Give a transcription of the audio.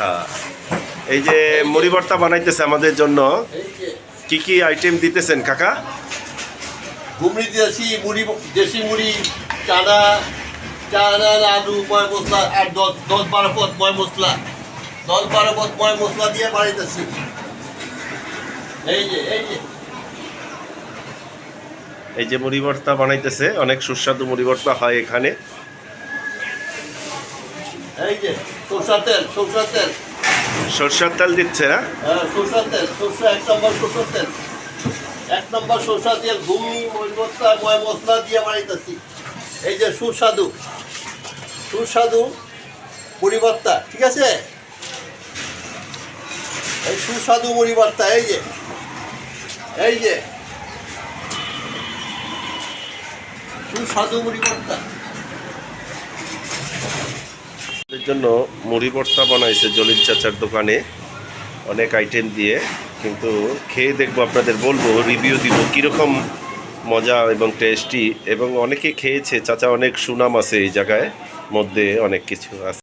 হ্যাঁ। এই যে মুড়ি ভর্তা বানাইতেছে আমাদের জন্য কি কি আইটেম দিতেছেন কাকা? ঘুমড়ি দেশি মুড়ি দেশি মুড়ি চানা চানা আলু ময় মশলা আর দশ দশ বারো পথ ময় মশলা। দশ বারো পথ ময় মশলা দিয়ে বানাইতেছি। এই যে এই যে। এই যে মুড়ি ভর্তা বানাইতেছে অনেক সুস্বাদু মুড়ি ভর্তা হয় এখানে। এই যে সরষার তেল সরষার তেল। সরষের তেল দিচ্ছে না হ্যাঁ সরষার তেল সরষা এক নম্বর সরষার তেল। এক নম্বর সরষা তেল ঘুমি মশলা ময় মশলা দিয়ে বানাইতেছি। এই যে সুস্বাদু সুস্বাদু ভর্তা ঠিক আছে? এই সুস্বাদু ভর্তা এই যে এই যে। সুস্বাদু এর জন্য মুড়ি ভর্তা বানাইছে জলিল চাচার দোকানে। অনেক আইটেম দিয়ে। কিন্তু খেয়ে দেখব আপনাদের বলব রিভিউ দিব, কীরকম মজা এবং টেস্টি এবং অনেকে খেয়েছে, চাচা অনেক সুনাম আছে এই জায়গায়, মধ্যে অনেক কিছু আছে।